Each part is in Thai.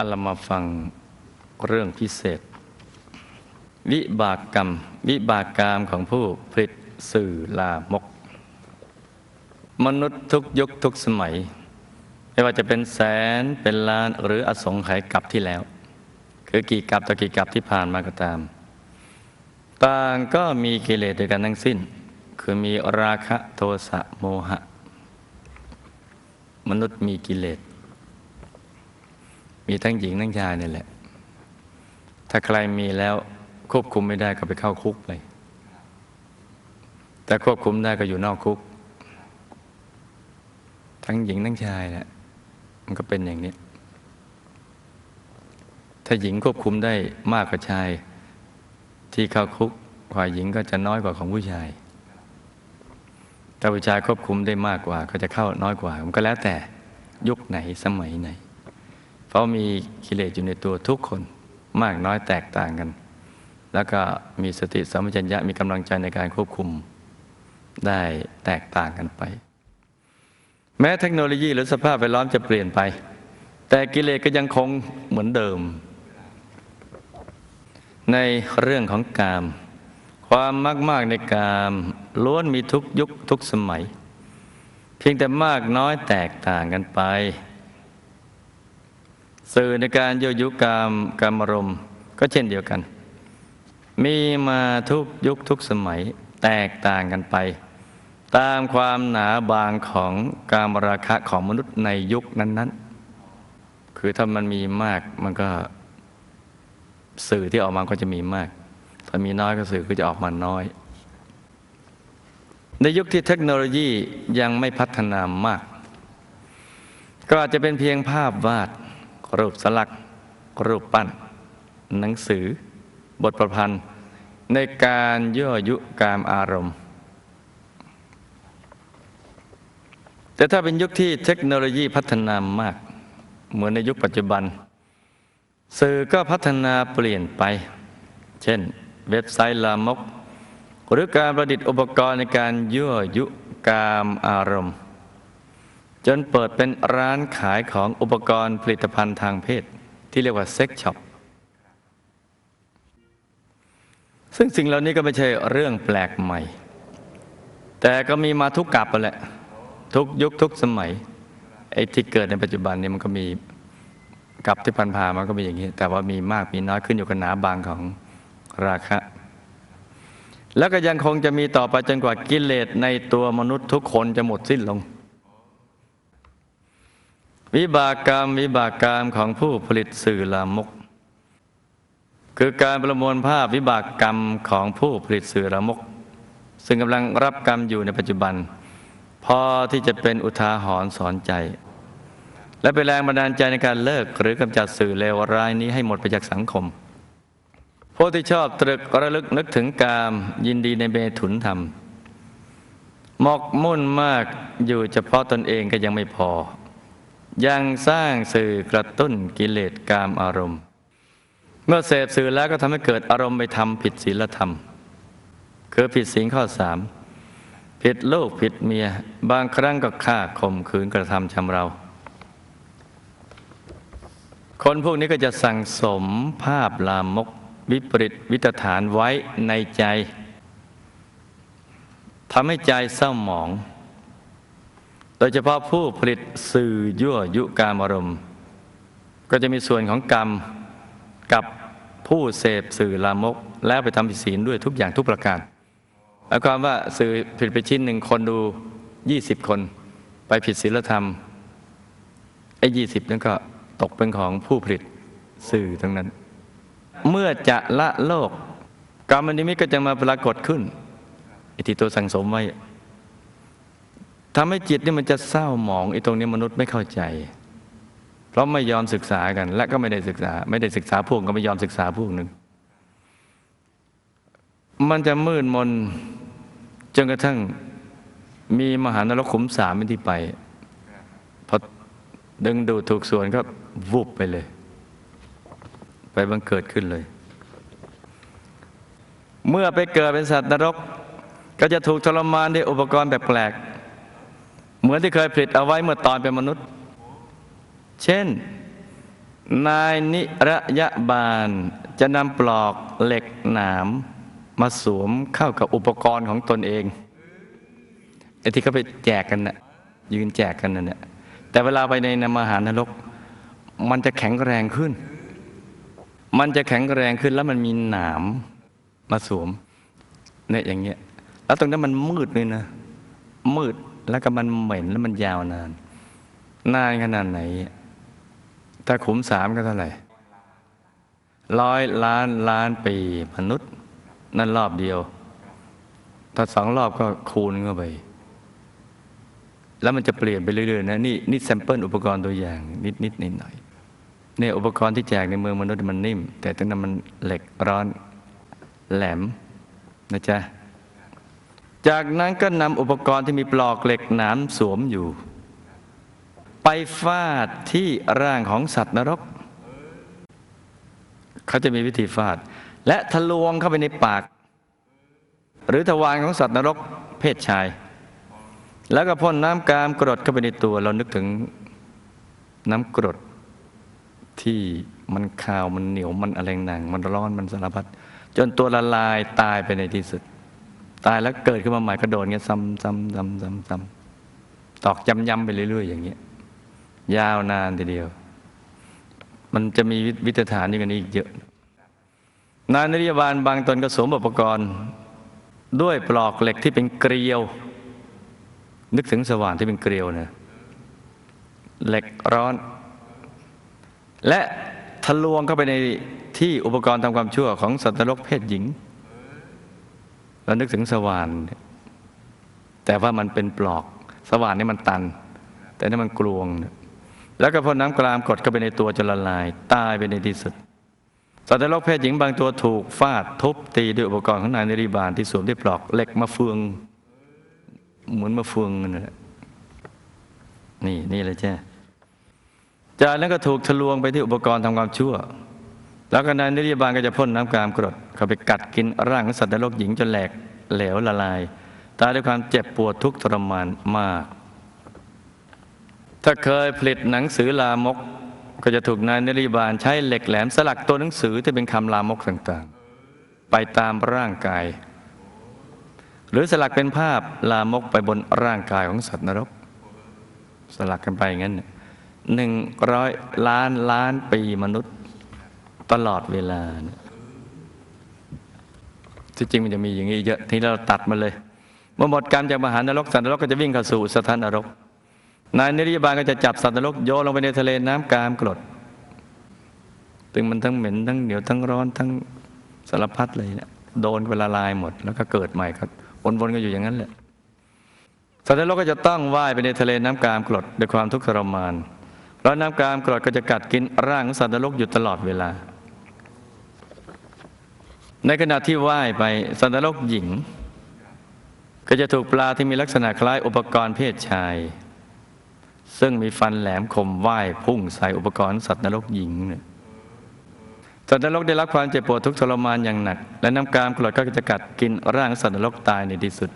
อัลมาฟังเรื่องพิเศษ วิบากกรรม วิบากกรรมของผู้ผลิตสื่อลามก มนุษย์ทุกยุคทุกสมัย ไม่ว่าจะเป็นแสนเป็นล้านหรืออสงไขยกับที่แล้ว คือกี่กับต่อกี่กับที่ผ่านมาก็ตามต่างก็มีกิเลสด้วยกันทั้งสิ้น คือมีราคะโทสะโมหะ มนุษย์มีกิเลส มีทั้งหญิงทั้งชายนี่แหละ ถ้าใครมีแล้วควบคุมไม่ได้ก็ไปเข้าคุกเลยแต่ควบคุมได้ก็อยู่นอกคุก ทั้งหญิงทั้งชายแหละมันก็เป็นอย่างนี้ ถ้าหญิงควบคุมได้มากกว่าชาย ที่เข้าคุกฝ่ายหญิงก็จะน้อยกว่าของผู้ชายแต่ผู้ชายควบคุมได้มากกว่า ก็จะเข้าน้อยกว่า มันก็แล้วแต่ยุคไหนสมัยไหน เพราะมีกิเลสอยู่ในตัวทุกคนมากน้อยแตกต่างกัน แล้วก็มีสติสัมปชัญญะมีกำลังใจในการควบคุมได้แตกต่างกันไป แม้เทคโนโลยีหรือสภาพแวดล้อมจะเปลี่ยนไป แต่กิเลสก็ยังคงเหมือนเดิม ในเรื่องของกาม ความมากมากในกามล้วนมีทุกยุคทุกสมัย เพียงแต่มากน้อยแตกต่างกันไป สื่อในการโยยุกามกามรมก็เช่นเดียวกัน มีมาทุกยุคทุกสมัยแตกต่างกันไป ตามความหนาบางของกามราคะของมนุษย์ในยุคนั้นๆ คือถ้ามันมีมากมันก็สื่อที่ออกมาก็จะมีมาก ถ้ามีน้อยก็สื่อก็จะออกมาน้อย ในยุคที่เทคโนโลยียังไม่พัฒนามาก ก็อาจจะเป็นเพียงภาพวาด รูปสลัก รูปปั้น หนังสือ บทประพันธ์ ในการย่อยุกามอารมณ์ แต่ถ้าเป็นยุคที่เทคโนโลยีพัฒนามาก เหมือนในยุคปัจจุบัน สื่อก็พัฒนาเปลี่ยนไป เช่น เว็บไซต์ลามก หรือการประดิษฐ์อุปกรณ์ในการยั่วยุกามอารมณ์ จนเปิดเป็นร้านขายของอุปกรณ์ผลิตภัณฑ์ทางเพศ ที่เรียกว่าเซ็กช็อปซึ่งสิ่งเหล่านี้ก็ไม่ใช่เรื่องแปลกใหม่ แต่ก็มีมาทุกกับแหละ ทุกยุคทุกสมัยไอ้ที่เกิดในปัจจุบันเนี่ยมันก็มีกับที่พันพามันก็มีอย่างนี้ แต่ว่ามีมากมีน้อยขึ้นอยู่กับหนาบางของราคะ แล้วก็ยังคงจะมีต่อไปจนกว่ากิเลสในตัวมนุษย์ทุกคนจะหมดสิ้นลง วิบากกรรมวิบากกรรมของผู้ผลิตสื่อลามก คือการประมวลภาพวิบากกรรมของผู้ผลิตสื่อลามก ซึ่งกำลังรับกรรมอยู่ในปัจจุบัน พอที่จะเป็นอุทาหรณ์สอนใจ และเป็นแรงบันดาลใจในการเลิกหรือกำจัดสื่อเลวร้ายนี้ให้หมดไปจากสังคมผู้ที่ชอบตรึกระลึกนึกถึงกามยินดีในเมถุนธรรมหมกมุ่นมากอยู่เฉพาะตนเองก็ยังไม่พอ ยังสร้างสื่อกระตุ้นกิเลสกามอารมณ์ เมื่อเสพสื่อแล้วก็ทำให้เกิดอารมณ์ไปทำผิดศีลธรรม คือผิดศีลข้อสามผิดลูกผิดเมีย บางครั้งก็ฆ่าข่มขืนกระทำชำเรา คนพวกนี้ก็จะสั่งสมภาพลามกวิปริตวิตฐานไว้ในใจทำให้ใจเศร้าหมอง โดยเฉพาะผู้ผลิตสื่อยั่วยุกามอารมณ์ ก็จะมีส่วนของกรรมกับผู้เสพสื่อลามก แล้วไปทำผิดศีลด้วยทุกอย่างทุกประการหมายความว่าสื่อผิดไปชิ้นหนึ่งคนดูยี่สิบคน ไปผิดศีลธรรมไอ้ยี่สิบนั้นก็ตกเป็นของผู้ผลิตสื่อทั้งนั้น เมื่อจะละโลกกรรมนิมิตก็จะมาปรากฏขึ้นไอ้ที่ตัวสังสมไว้ ทำให้จิตนี่มันจะเศร้าหมองไอ้ตรงนี้มนุษย์ไม่เข้าใจ เพราะไม่ยอมศึกษากัน และก็ไม่ได้ศึกษา ไม่ได้ศึกษาพวกก็ไม่ยอมศึกษาพวกหนึ่งมันจะมืดมนจนกระทั่งมีมหานรกขุมสามเป็นที่ไปพอดึงดูดถูกส่วนก็วุบไปเลย ไปบังเกิดขึ้นเลย เมื่อไปเกิดเป็นสัตว์นรก ก็จะถูกทรมานด้วยอุปกรณ์แบบแปลก เหมือนที่เคยผลิตเอาไว้เมื่อตอนเป็นมนุษย์ เช่น นายนิระยะบาลจะนำปลอกเหล็กหนามมาสวมเข้ากับอุปกรณ์ของตนเองไอ้ที่เขาไปแจกกันน่ะยืนแจกกันน่ะเนี่ยแต่เวลาไปในนมหานรก มันจะแข็งแรงขึ้น มันจะแข็งแรงขึ้นแล้วมันมีหนามมาสวมเนี่ยอย่างเงี้ยแล้วตรงนั้นมันมืดเลยนะมืด แล้วก็มันเหม็นแล้วมันยาวนาน นานขนาดไหน ถ้าขุมสามก็เท่าไหร่ร้อยล้านล้านปีมนุษย์ นั่นรอบเดียว ถ้าสองรอบก็คูณเข้าไป แล้วมันจะเปลี่ยนไปเรื่อยๆนะนี่นี่แซมเปิลอุปกรณ์ตัวอย่าง นิดนิดนิดหน่อยเนี่ยอุปกรณ์ที่แจกในเมืองมนุษย์มันนิ่ม แต่ตรงนั้นมันเหล็กร้อนแหลมนะจ๊ะ จากนั้นก็นำอุปกรณ์ที่มีปลอกเหล็กหนามสวมอยู่ ไปฟาดที่ร่างของสัตว์นรก เขาจะมีวิธีฟาด และทะลวงเข้าไปในปาก หรือทวารของสัตว์นรกเพศชาย แล้วก็พ่นน้ำกามกรดเข้าไปในตัว เรานึกถึงน้ำกรดที่มันคาวมันเหนียวมันอะไรหนัง มันร้อนมันสารพัดจนตัวละลายตายไปในที่สุด ตายแล้วเกิดขึ้นมาใหม่ก็โดนเงี้ยซ้ำซ้ำซ้ำซ้ำซ้ำตอกย้ำย้ำไปเรื่อย ๆ อย่างเงี้ยยาวนานทีเดียว มันจะมีวิตฐานอย่างนี้อีกเยอะ นายนริยบาลบางตนก็สวมอุปกรณ์ ด้วยปลอกเหล็กที่เป็นเกลียว นึกถึงสว่านที่เป็นเกลียวนะเหล็กร้อน และทะลวงเข้าไปในที่อุปกรณ์ทำความชั่วของสัตว์นรกเพศหญิง เรานึกถึงสว่าน แต่ว่ามันเป็นปลอก สว่านนี่มันตัน แต่นี่มันกลวง แล้วก็พอน้ำกรามกดเข้าไปในตัวจนละลาย ตายไปในที่สุดสัตว์นรกเพศหญิงบางตัวถูกฟาดทุบตีด้วยอุปกรณ์ของนายนริบาลที่สวมด้วยปลอกเหล็กมาเฟือง เหมือนมาเฟืองนั่นแหละนี่นี่เลยจ้ะจากนั้นก็ถูกทะลวงไปที่อุปกรณ์ทำความชั่ว แล้วก็นายนริบาลก็จะพ่นน้ำกรามกรดเข้าไปกัดกินร่างของสัตว์นรกหญิงจนแหลกเหลวละลาย ตายด้วยความเจ็บปวดทุกข์ทรมานมาก ถ้าเคยผลิตหนังสือลามก ก็จะถูกนายนริบาลใช้เหล็กแหลมสลักตัวหนังสือที่เป็นคำลามกต่างๆ ไปตามร่างกาย หรือสลักเป็นภาพลามกไปบนร่างกายของสัตว์นรก สลักกันไปอย่างนั้นหนึ่งร้อยล้านล้านปีมนุษย์ ตลอดเวลาที่จริงมันจะมีอย่างนี้เยอะที่เราตัดมาเลยเมื่อหมดกรรมจากมหานรกสัตว์นรกก็จะวิ่งเข้าสู่สถานนรก นายนิริยบาลก็จะจับสัตว์นรกโยนลงไปในทะเลน้ำกามกรดตึงมันทั้งเหม็นทั้งเหนียวทั้งร้อนทั้งสารพัดเลยเนี่ยโดนเวลาลายหมด แล้วก็เกิดใหม่ก็วนๆกันอยู่อย่างนั้นแหละสัตว์นรกก็จะต้องว่ายไปในทะเลน้ำกามกรดด้วยความทุกข์ทรมานแล้วน้ำกามกรดก็จะกัดกินร่างของสัตว์นรกอยู่ตลอดเวลา ในขณะที่ว่ายไปสัตว์นรกหญิง ก็จะถูกปลาที่มีลักษณะคล้ายอุปกรณ์เพศชาย ซึ่งมีฟันแหลมคมว่ายพุ่งใส่อุปกรณ์สัตว์นรกหญิงเนี่ยสัตว์นรกได้รับความเจ็บปวดทุกข์ทรมานอย่างหนัก และน้ำกามกรดก็จะกัดกินร่างสัตว์นรกตายในที่สุด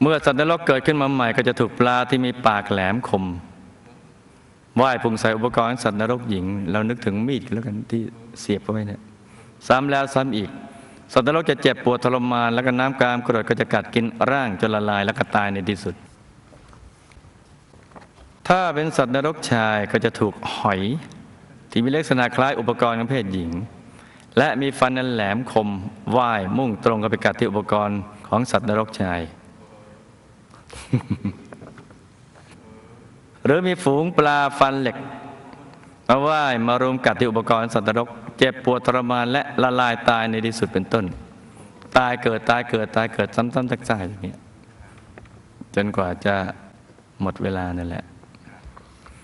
เมื่อสัตว์นรกเกิดขึ้นมาใหม่ก็จะถูกปลาที่มีปากแหลมคมว่ายพุ่งใส่อุปกรณ์สัตว์นรกหญิง เรานึกถึงมีดแล้วกันที่เสียบเข้เนี่ย ซ้ำแล้วซ้ำอีกสัตว์นรกจะเจ็บปวดทรมานแล้วก็น้ำกามกรดก็จะกัดกินร่างจนละลายแล้วก็ตายในที่สุด ถ้าเป็นสัตว์นรกชายก็จะถูกหอย ที่มีลักษณะคล้ายอุปกรณ์ของเพศหญิง และมีฟันนันแหลมคมว่ายมุ่งตรงกับไปกัดที่อุปกรณ์ของสัตว์นรกชาย หรือมีฝูงปลาฟันเหล็กมาว่ายมารุมกัดที่อุปกรณ์สัตว์นรก เจ็บปวดทรมานและละลายตายในที่สุดเป็นต้น ตายเกิดตายเกิดตายเกิดซ้ำๆซักๆอย่างนี้จนกว่าจะหมดเวลานั่นแหละ